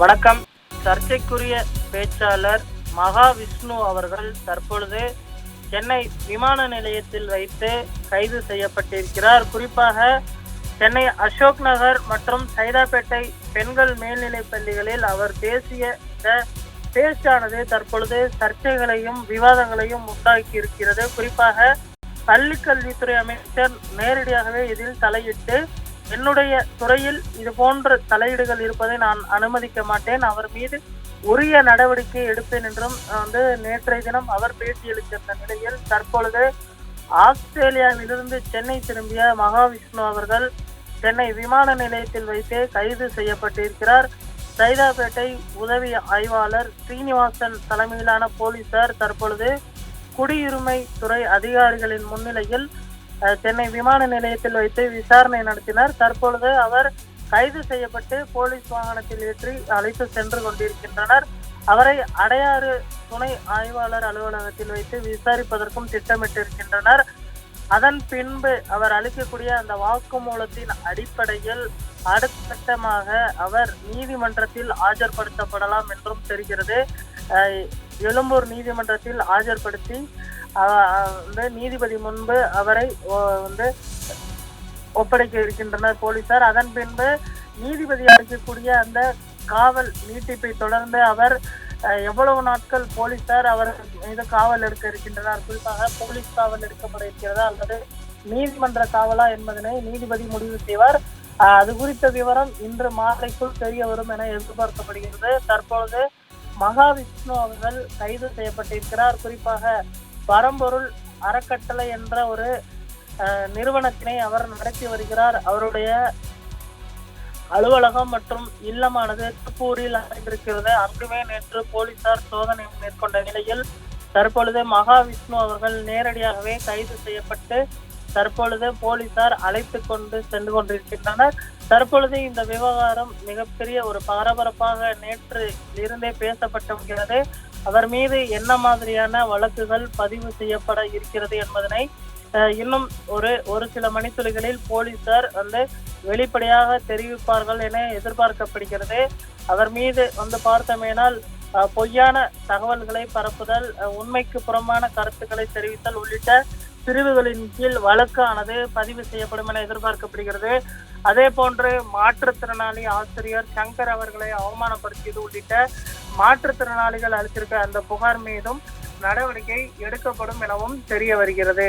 வணக்கம். சர்ச்சைக்குரிய பேச்சாளர் மகாவிஷ்ணு அவர்கள் தற்பொழுது சென்னை விமான நிலையத்தில் வைத்து கைது செய்யப்பட்டிருக்கிறார். குறிப்பாக சென்னை அசோக் நகர் மற்றும் சைதாப்பேட்டை பெண்கள் மேல்நிலைப் பள்ளிகளில் அவர் பேசிய பேச்சானது தற்பொழுது சர்ச்சைகளையும் விவாதங்களையும் உண்டாக்கி இருக்கிறது குறிப்பாக பள்ளி கல்வித்துறை அமைச்சர் நேரடியாகவே இதில் தலையிட்டு என்னுடைய துறையில் இது போன்ற தலையீடுகள் இருப்பதை நான் அனுமதிக்க மாட்டேன். அவர் மீது உரிய நடவடிக்கை எடுப்பேன் என்றும் வந்து நேற்றைய தினம் அவர் பேட்டியளித்திருந்த நிலையில் தற்பொழுது ஆஸ்திரேலியாவிலிருந்து சென்னை திரும்பிய மகாவிஷ்ணு அவர்கள் சென்னை விமான நிலையத்தில் வைத்தே கைது செய்யப்பட்டிருக்கிறார். சைதாப்பேட்டை உதவி ஆய்வாளர் ஸ்ரீனிவாசன் தலைமையிலான போலீசார் தற்பொழுது குடியுரிமை துறை அதிகாரிகளின் முன்னிலையில் சென்னை விமான நிலையத்தில் வைத்து விசாரணை நடத்தினர். தற்பொழுது அவர் கைது செய்யப்பட்டு போலீஸ் வாகனத்தில் ஏற்றி அழைத்து சென்று கொண்டிருக்கின்றனர். அவரை அடையாறு துணை ஆய்வாளர் அலுவலகத்தில் வைத்து விசாரிப்பதற்கும் திட்டமிட்டிருக்கின்றனர். அதன் பின்பு அவர் அளிக்கக்கூடிய அந்த வாக்குமூலத்தின் அடிப்படையில் அடுத்த கட்டமாக அவர் நீதிமன்றத்தில் ஆஜர்படுத்தப்படலாம் என்றும் தெரிகிறது. அஹ், எழும்பூர் நீதிமன்றத்தில் ஆஜர்படுத்தி வந்து நீதிபதி முன்பு அவரை வந்து ஒப்படைக்க இருக்கின்றனர் போலீசார். அதன் பின்பு நீதிபதி அளிக்கக்கூடிய அந்த காவல் நீட்டிப்பை தொடர்ந்து அவர் எவ்வளவு நாட்கள் போலீசார் அவர் மீது காவல் எடுக்க இருக்கின்றனர் குறிப்பாக போலீஸ் காவல் எடுக்கப்பட இருக்கிறதா அல்லது நீதிமன்ற காவலா என்பதனை நீதிபதி முடிவு செய்வார். அது குறித்த விவரம் இன்று மாலைக்குள் தெரிய வரும் என எதிர்பார்க்கப்படுகிறது. தற்பொழுது மகாவிஷ்ணு அவர்கள் கைது செய்யப்பட்டிருக்கிறார். குறிப்பாக பரம்பொருள் அறக்கட்டளை என்ற ஒரு நிறுவனத்தினை அவர் நடத்தி வருகிறார். அவருடைய அலுவலகம் மற்றும் இல்லமானது திருப்பூரில் அமைந்திருக்கிறது. அங்குமே நேற்று போலீசார் சோதனை மேற்கொண்ட நிலையில் தற்பொழுது மகாவிஷ்ணு அவர்கள் நேரடியாகவே கைது செய்யப்பட்டு தற்பொழுது போலீசார் அழைத்து கொண்டு சென்று கொண்டிருக்கின்றனர். தற்பொழுது இந்த விவகாரம் மிகப்பெரிய ஒரு பரபரப்பாக நேற்று இருந்தே பேசப்பட்டு வருகிறது. அவர் மீது என்ன மாதிரியான வழக்குகள் பதிவு செய்யப்பட இருக்கிறது என்பதனை இன்னும் ஒரு ஒரு சில மணித்துளிகளில் போலீசார் வந்து வெளிப்படையாக தெரிவிப்பார்கள் என எதிர்பார்க்கப்படுகிறது. அவர் மீது வந்து பார்த்தமேனால் பொய்யான தகவல்களை பரப்புதல் உண்மைக்கு புறம்பான கருத்துக்களை தெரிவித்தல் உள்ளிட்ட பிரிவுகளின் கீழ் வழக்கானது பதிவு செய்யப்படும் என எதிர்பார்க்கப்படுகிறது. அதே போன்று மாற்றுத்திறனாளி ஆசிரியர் சங்கர் அவர்களை அவமானப்படுத்தியது உள்ளிட்ட மாற்றுத்திறனாளிகள் அளித்திருக்க அந்த புகார் மீதும் நடவடிக்கை எடுக்கப்படும் எனவும் தெரிய வருகிறது.